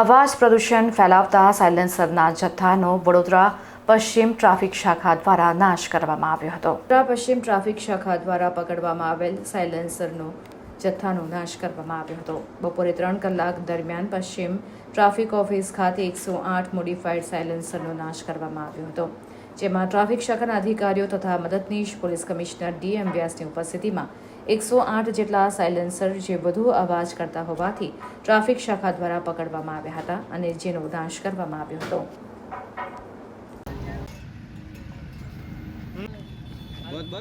અવાજ પ્રદૂષણ ફેલાવતા સાયલેન્સરના જથ્થાનો વડોદરા પશ્ચિમ ટ્રાફિક શાખા દ્વારા નાશ કરવામાં આવ્યો હતો. વડોદરા પશ્ચિમ ટ્રાફિક શાખા દ્વારા પકડવામાં આવેલ સાયલેન્સરનો જથ્થાનો નાશ કરવામાં આવ્યો હતો. બપોરે ત્રણ કલાક દરમિયાન પશ્ચિમ ટ્રાફિક ઓફિસ ખાતે એકસો આઠ મોડિફાઈડ સાયલેન્સરનો નાશ કરવામાં આવ્યો હતો. જેમાં ટ્રાફિક શાખાના અધિકારીઓ તથા મદદનીશ, પોલીસ કમિશનર, ડીએમ વ્યાસની ઉપસ્થિતિમાં એકસો આઠ જેટલા સાયલેન્સર જે વધુ અવાજ કરતા હોવાથી ટ્રાફિક શાખા દ્વારા પકડવામાં આવ્યા હતા અને જેનો નાશ કરવામાં આવ્યો હતો.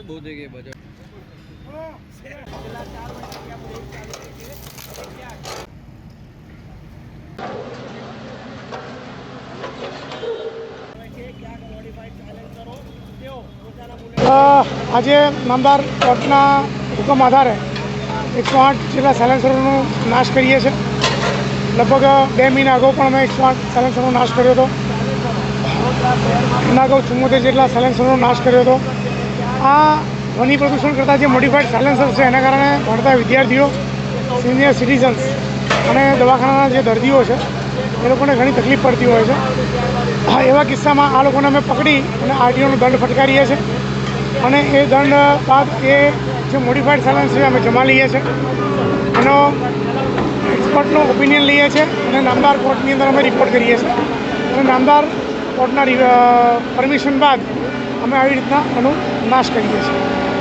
બહુ થઈ ગઈ આજે નામદાર કોર્ટના હુકમ આધારે એકસો આઠ જેટલા સાયલેન્સરોનો નાશ કરીએ છીએ. લગભગ બે મહિના અગાઉ પણ અમે એકસો આઠ સાયલેન્સરનો નાશ કર્યો હતો. એના અગાઉ ચુમ્મોતેર જેટલા સાયલેન્સરોનો નાશ કર્યો હતો. આ ધ્વનિ પ્રદૂષણ કરતાં જે મોડિફાઈડ સાયલેન્સર છે, એના કારણે ભણતા વિદ્યાર્થીઓ સિનિયર સિટીઝન્સ અને દવાખાનાના જે દર્દીઓ છે, એ લોકોને ઘણી તકલીફ પડતી હોય છે. હા, એવા કિસ્સામાં આ લોકોને અમે પકડી અને આરટીઓનો દંડ ફટકારીએ છીએ. અને એ દંડ બાદ એ જે મોડિફાઈડ સાયલન્સ છે અમે જમા લઈએ છીએ. એનો એક્સપર્ટનો ઓપિનિયન લઈએ છીએ અને નામદાર કોર્ટની અંદર અમે રિપોર્ટ કરીએ છીએ. અને નામદાર કોર્ટના પરમિશન બાદ અમે આવી રીતના એનો નાશ કરીએ છીએ.